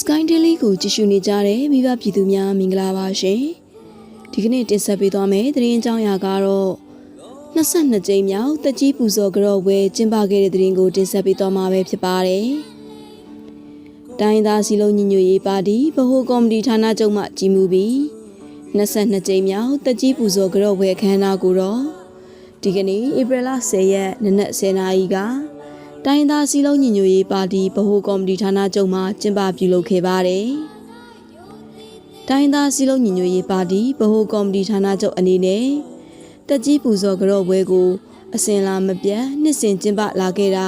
Sky Daily ကိုကြည့်ရှုနေကြတဲ့မိဘပြည်သူများမင်္ဂလာပါရှင်ဒီကနေ့တင်ဆက်ပေးသွားမယ့်သတင်းအကြောင်းအရာကတော့22ကြိမ်မြောက်တက်ကြီးပူဇော်ကြော့ဝဲကျင်းပခဲ့တဲ့သတင်းကိုတင်ဆက်ပေးသွားမှာပဲဖြစ်ပါတယ်တိုင်းသားစီလုံးညီညွတ်ရေးပါတီဗဟိုကော်မတီဌာနချုပ်မှကြီးမှုပြီး22ကြိမ်မြောက်တက်ကြီးပူဇော်ကြော့ဝဲအခမ်းအနားကိုတော့ဒီကနေ့ဧပြီလ10ရက်နနက်10:00နာရီက တိုင်းသားစည်းလုံးညီညွတ်ရေးပါတီဗဟိုကော်မတီဌာနချုပ်မှကျင်းပပြုလုပ်ခဲ့ပါတယ်။တိုင်းသားစည်းလုံးညီညွတ်ရေးပါတီဗဟိုကော်မတီဌာနချုပ်အနေနဲ့တက်ကြီးပူဇော်ကြော့ပွဲကိုအစဉ်လာမပြတ်နှစ်စဉ်ကျင်းပလာခဲ့တာ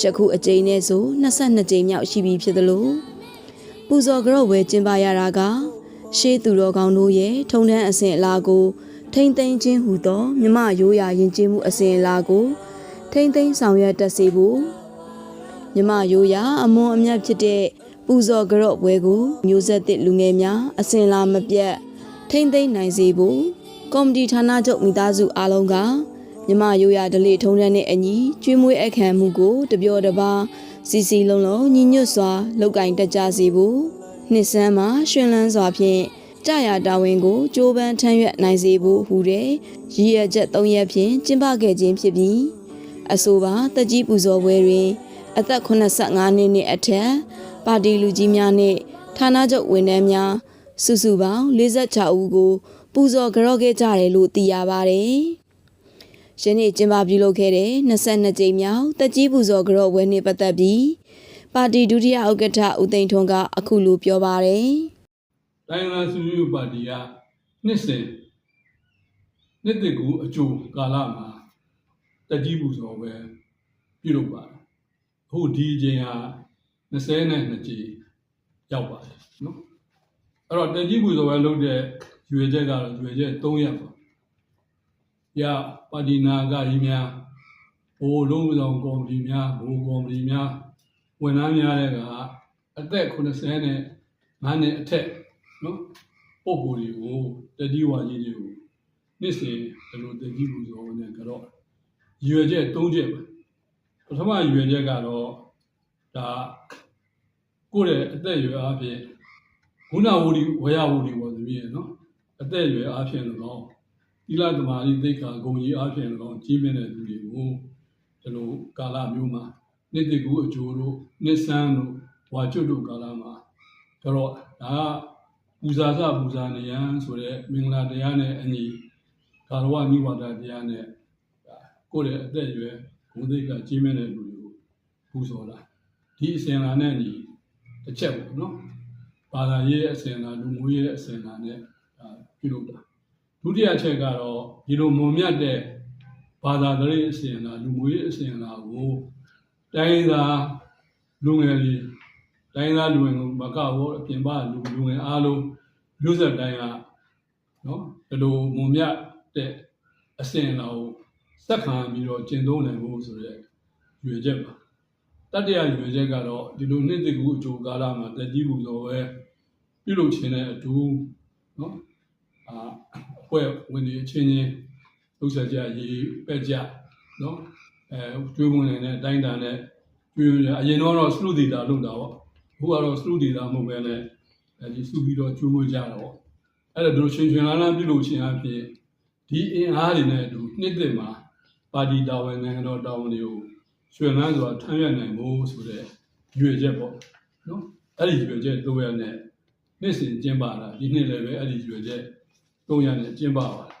ယခုအကြိမ်နဲ့ဆို22ကြိမ်မြောက်ရှိပြီဖြစ်သလိုပူဇော်ကြော့ပွဲကျင်းပရတာကရှေးသူတော်ကောင်းတို့ရဲ့ထုံတန်းအစဉ်အလာကိုထိမ့်သိမ်းခြင်းဟူသောမြမရိုးရာယဉ်ကျေးမှုအစဉ်အလာကို ထိမ့်သိမ်းဆောင်ရွက်တတ်စေဖို့မြမရိုးရာအမွန်အမြတ်ဖြစ်တဲ့ပူဇော်ကြော့ပွဲကိုမျိုးဆက်သစ်လူငယ်များအစဉ်လာမပြတ်ထိမ့်သိမ်းနိုင်စေဖို့ကော်မတီဌာနချုပ်မိသားစုအားလုံးကမြမရိုးရာဓလေ့ထုံးတမ်းတဲ့အညီကျွေးမွေးအခမ်းမှုကိုတပြောတပါစီစီလုံးလုံးညီညွတ်စွာလုပ်ကင်တတ်ကြစေဖို့နှစ်ဆန်းမှာရှင်လန်းစွာဖြင့်ကြာရတာဝန်ကိုကြိုးပမ်းထမ်းရွက်နိုင်စေဖို့ဟူတဲ့ရည်ရွယ်ချက်၃ရက်ဖြင့်ကျင်းပခဲ့ခြင်းဖြစ်ပြီး အဆိုပါတက်ကြီးပူဇော်ပွဲတွင်အသက်85နှစ်နှင့်အထက်ပါတီလူကြီးများနှင့်ဌာနချုပ်ဝန်ထမ်းများစုစုပေါင်း46ဦးကို ပူဇော်ကြော့ခဲ့ကြတယ်လို့သိရပါတယ်။ယနေ့ကျင်းပပြုလုပ်ခဲ့တဲ့22ကြိမ်မြောက်တက်ကြီးပူဇော်ကြော့ပွဲနှင့်ပတ်သက်ပြီးပါတီဒုတိယဥက္ကဋ္ဌဦးသိန်းထွန်းကအခုလိုပြောပါတယ်တိုင်းရင်းသားစုစုပါတီကနှစ်စဉ်နှစ်တကူအကျိုးကာလမှာ တက်ကြီးပူဇော်ပဲပြုလုပ်ပါတယ်အခုဒီအချိန်ဟာ20နဲ့2ကြိမ်ရောက်ပါတယ်နော်အဲ့တော့တက်ကြီးပူဇော်ပဲလုပ်တဲ့ရွေချက်ကတော့ရွေချက်3ရက်ပါရပါတီနာကကြီးများဘိုးလုံးဆောင်ကော်မတီများဘိုးကော်မတီများဝန်ထမ်းများတဲ့ကအသက်80နဲ့9နှစ်အထက်နော်ပုံကိုယ်တွေကိုတတိဝါကြီးတွေကိုနှစ်စဉ်ဒီလိုတတိပူဇော်နေကြတော့ ရွယ်ချက်၃ချက်ပဲပထမရွယ်ချက်ကတော့ဒါကိုယ့်ရဲ့အသက်အရွယ်အားဖြင့်ဂုဏဝုဒိဝရဝုဒိပေါ်သမီးရဲ့နော်အသက်အရွယ်အားဖြင့်လည်းကောင်းသီလသမာဓိသိက္ခာဂုဏ်ကြီးအားဖြင့်လည်းကောင်းကြီးမြင့်တဲ့သူတွေကိုဒီလိုကာလမျိုးမှာနှစ်တကူအကျိုးတို့နှစ်ဆန်းတို့ဝါကျွတ်တို့ကာလမှာကြတော့ဒါကပူဇာစပူဇာနေယံဆိုတဲ့မင်္ဂလာတရားနဲ့အညီကာရဝနိဝါဒတရားနဲ့ဒါ ကိုယ့်ရဲ့အသက်အရွယ်ဘုံသိက္ခာကြီးမြတ်တဲ့လူတွေကိုပူဇော်တာဒီအစဉ်လာနဲ့ညီတစ်ချက်ပေါ့နော်ဘာသာရေးအစဉ်လာလူမျိုးရေးအစဉ်လာနဲ့ဒါပြုလုပ်တာဒုတိယချက်ကတော့ဒီလိုမုံမြတ်တဲ့ဘာသာရေးအစဉ်လာလူမျိုးရေးအစဉ်လာကိုတိုင်းသာလူငယ်တွေတိုင်းသားလူဝင်ကိုမကဘောအပြင်ပလူလူဝင်အားလုံးမျိုးဆက်တိုင်းကနော်ဒီလိုမုံမြတ်တဲ့အစဉ်အလာကို စက်ခံပြီးတော့ကျင့်သုံးနိုင်ဖို့ဆိုရဲရွေချက်ပါတတိယရွေချက်ကတော့ဒီလိုနှစ်တကူအကျိုးကာလမှာတကြီးဘူးဆိုပဲပြုလုပ်ခြင်းတဲ့အတူနော်အာအဖွဲ့ဝင်တွေအချင်းချင်းဥစ္စာကြရေးပက်ကြနော်အဲကျွေးမွေးနေတဲ့အတိုင်းတန်နဲ့ကျွေးအရင်တော့စလူဒေတာလုပ်တာပေါ့အခုကတော့စလူဒေတာမဟုတ်ပဲနဲ့အဲဒီစုပြီးတော့ကျိုးမွေးကြတော့အဲ့ဒါတို့ရှင်ရှင်လာလာပြုလို့ရှင်အဖြစ်ဒီအင်အားတွေနဲ့အတူနှစ်သက်မှာ ပါတီတာဝန်နိုင်ငံတော်တာဝန်တွေကိုရှင်လန်းစွာထမ်းရွက်နိုင်ဖို့ဆိုတဲ့ရွေချက်ပေါ့နော်အဲ့ဒီရွေချက်၃ရက်နဲ့နှစ်စဉ်ကျင်းပတာဒီနှစ်လည်းပဲအဲ့ဒီရွေချက်၃ရက်နဲ့ကျင်းပပါတယ်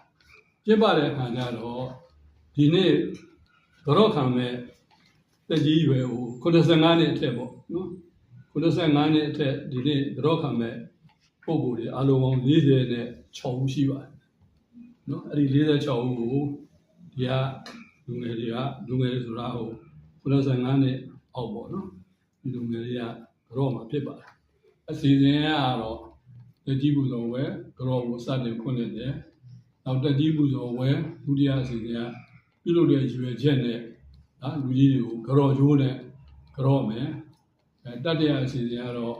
ကျင်းပတဲ့အခါကျတော့ဒီနေ့ကြော့ခံမဲ့တက်ကြီးရွယ်ဟို85နှစ်အထက်ပေါ့နော်95နှစ်အထက်ဒီနေ့ကြောခံမဲ့ပုံကိုယ်တွေအလုံးပေါင်း40နဲ့6ဦးရှိပါတယ်။နော်အဲ့ဒီ46ဦးကိုဒီက လူငယ်တွေကလူငယ်တွေဆိုတာဟို95နှစ်အောက်ပေါ့နော်။ဒီလူငယ်တွေကကြောမှာဖြစ်ပါတယ်။အစီအစဉ်ကတော့တကြီးပူဇော်ဝဲကြောကိုစတင်ဖွင့်နေတယ်။နောက်တကြီးပူဇော်ဝဲဒုတိယအစီအစဉ်ကပြုလုပ်တဲ့ရွယ်ချက်နဲ့ဒါလူကြီးတွေကိုကြောကျိုးနဲ့ကြောမယ်။အဲတတ္တရအစီအစဉ်ကတော့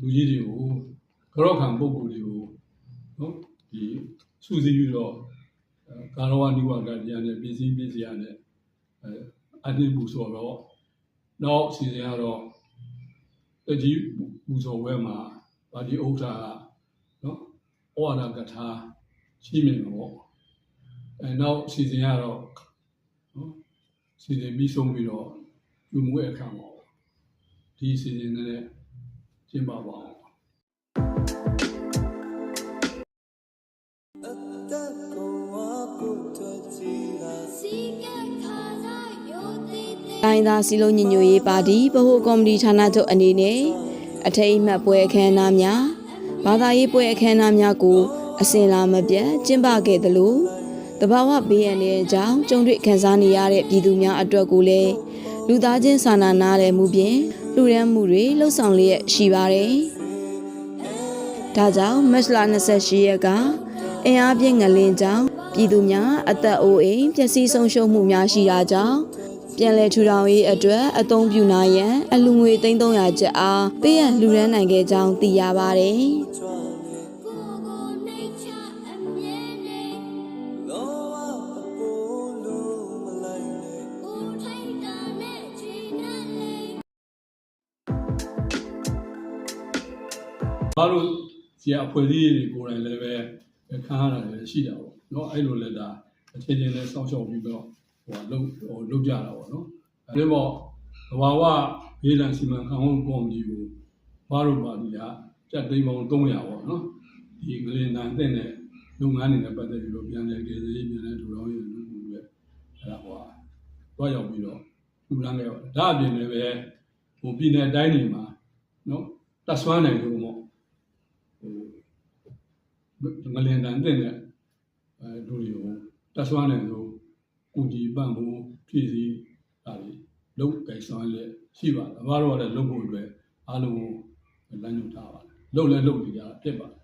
လူကြီးတွေကိုကြော့ခံပုံကိုယ်တွေကိုနော်ဒီစုစည်းပြီးတော့အဲ ကာရဝနိဝါဒတရားနဲ့ပြည်စည်းပြည်စရာနဲ့အဲအတိပူဆိုတော့နောက်အစီအစဉ်ကတော့တကြီးပူဇော်ပွဲမှာပါတီဥက္ကဋ္ဌကနော်ဩဝါဒကထာရှိမြင်တော့အဲနောက်အစီအစဉ်ကတော့နော်အစီအစဉ်ပြီးဆုံးပြီးတော့လူမှုအခမ်းပါဒီအစီအစဉ်နဲ့ကျင်းပပါအောင် တိုင်းသားစီလုံးညီညွတ်ရေးပါတီဗဟိုကော်မတီဌာနချုပ်အနေနဲ့အထိမ်းအမှတ်ပွဲအခမ်းအနားများဘာသာရေးပွဲအခမ်းအနားများကိုအစဉ်လာမပြတ်ကျင်းပခဲ့သလိုတဘာဝဘေးရန်ရဲ့အကြောင်းကြုံတွေ့ခံစားနေရတဲ့ပြည်သူများအတွက်ကိုလည်းလူသားချင်းစာနာနာတဲ့မှုဖြင့်လူရန်မှုတွေလှုပ်ဆောင်လျက်ရှိပါတယ်။ဒါကြောင့်မတ်လ28ရက်ကအင်အားပြင်းငလင်းကြောင့်ပြည်သူများအသက်အိုးအိမ်ပျက်စီးဆုံးရှုံးမှုများရှိတာကြောင့် ပြန်လည်ထူထောင်ရေးအတွက်အသုံးပြုနိုင်ရန်အလူငွေ300ကျပ်အားပေးရန်လှူဒန်းနိုင်ခဲ့ကြောင်းသိရပါတယ်။ဘာလို့ဒီအဖွဲ့အစည်းတွေကိုယ်တိုင်လည်းပဲခံရတာလည်းရှိတာပေါ့နော်အဲ့လိုလည်းဒါအချင်းချင်းလည်းစောင့်ရှောက်ပြီးတော့ ဟိုလုံဟိုလုံကြတာပေါ့နော်အဲ့တော့ဘဝဝဘေးလန်စီမံခန့်ခွဲမှုကော်မတီကိုဘာလို့ပါဒီကစက်သိန်းပေါင်း300ပေါ့နော်ဒီငလင်တန်တဲ့နဲ့လုပ်ငန်းတွေနဲ့ပတ်သက်ပြီးတော့ပြန်လည်ကြည်စည်ပြန်လည်ထူထောင်ရေးလုပ်မှုတွေအဲ့ဒါဟိုတော့ရောက်ပြီးတော့လူလန်းခဲ့ပါတယ်ဒါအပြင်လည်းပဲဟိုပြည်နယ်တိုင်းတွေမှာနော်တက်ဆွမ်းနိုင်လို့ပေါ့ဟိုငလင်တန်တဲ့နဲ့အဲဒူတွေကိုတက်ဆွမ်းနေလို့ ကုတီပန့်ဖို့ဖြည့်စည်းဒါတွေလုံးကြိုင်ဆောင်လဲရှိပါတယ်အမတို့ကလည်းလုံးဖို့အတွက်အားလုံးကိုလမ်းညွှန်ထားပါတယ်လုံးလဲလုံးနေကြတာဖြစ်ပါတယ်